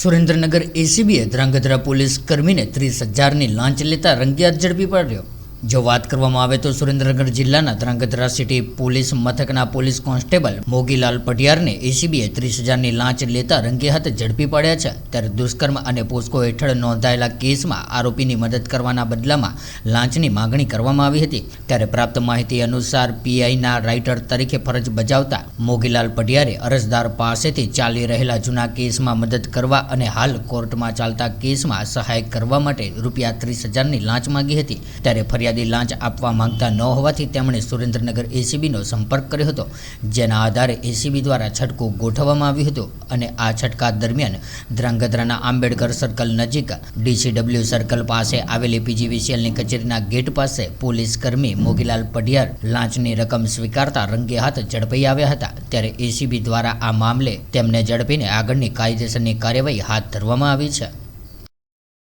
સુરેન્દ્રનગર એસીબીએ ધ્રાંગધ્રા પોલીસ કર્મીને ત્રીસ હજારની લાંચ લેતા રંગિયાત ઝડપી પાડ્યો. જો વાત કરવામાં આવે તો સુરેન્દ્રનગર જિલ્લાના ધ્રાંગધ્રા સિટી પોલીસ મથકના પોલીસ કોન્સ્ટેબલ મોગીલાલ પટિયારને એસીબીએ ત્રીસ હજારની લાંચ લેતા રંગે હાથ ઝડપી પાડ્યા છે. ત્યારે દુષ્કર્મ અને પોસ્કો હેઠળ નોંધાયેલા કેસમાં આરોપીની મદદ કરવાના બદલામાં લાંચની માંગણી કરવામાં આવી હતી. ત્યારે પ્રાપ્ત માહિતી અનુસાર પીઆઈના રાઇટર તરીકે ફરજ બજાવતા મોગીલાલ પટિયારે અરજદાર પાસેથી ચાલી રહેલા જૂના કેસમાં મદદ કરવા અને હાલ કોર્ટમાં ચાલતા કેસમાં સહાય કરવા માટે રૂપિયા ત્રીસ હજારની લાંચ માંગી હતી. ત્યારે ફરિયાદી લાંચ આપવા માંગતા ન હોવાથી તેમણે સુરેન્દ્રનગર એસીબીનો સંપર્ક કર્યો હતો, જેના આધારે એસીબી દ્વારા છટકું ગોઠવવામાં આવ્યું હતું અને આ છટકા દરમિયાન ધ્રાંગધ્રાના આંબેડકર સર્કલ નજીક ડીસીડબલ્યુ સર્કલ પાસે આવેલી પીજીવીસીએલની કચેરીના ગેટ પાસે પોલીસ કર્મી મોગીલાલ પઢિયાર લાંચની રકમ સ્વીકારતા રંગે હાથ ઝડપાઈ આવ્યા હતા. ત્યારે એસીબી દ્વારા આ મામલે તેમને ઝડપીને આગળની કાયદેસરની કાર્યવાહી હાથ ધરવામાં આવી છે.